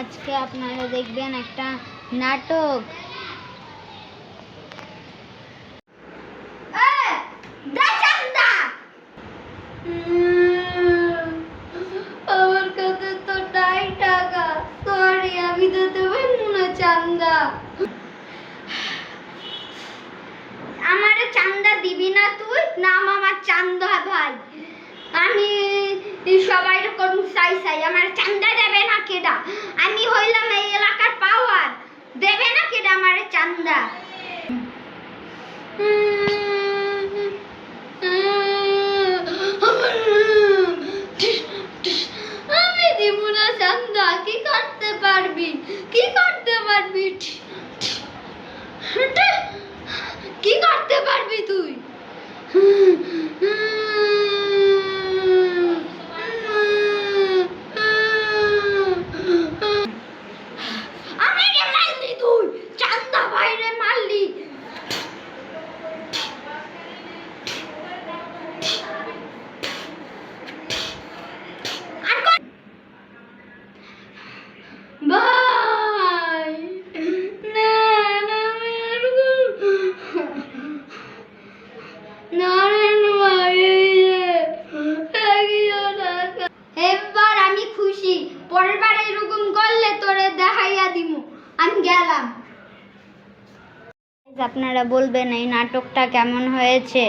আজকে আপনারা দেখবেন একটা নাটক। আমার কাছে তো নাই টাকা। সরি আমি তো দেবেন না চান্দা। আমারে চান্দা দিবি না তুই? নাম আমার চান্দা ভাই। আমি সবাই চাই চাই আমার চান্দা কেডা? আমি হইলাম এই এলাকার পাওয়ার। দেবে না কেডা আমার চান্দা? আমি দিব না চান্দা, কি করতে পারবি? কি করতে পারবি? কি করতে পারবি তুই আমাকে মারলি তুই চান্দা বাইরে মারলি আর কই- ভাই না না আমি আর করব- নারায়ণ ভাই এই যে, একশো টাকা। এবার আমি খুশি পরের বার এরকম করলে তোরে দেখাইয়া দিমু। আমি গেলাম। আপনারা বলবেন এই নাটকটা কেমন হয়েছে?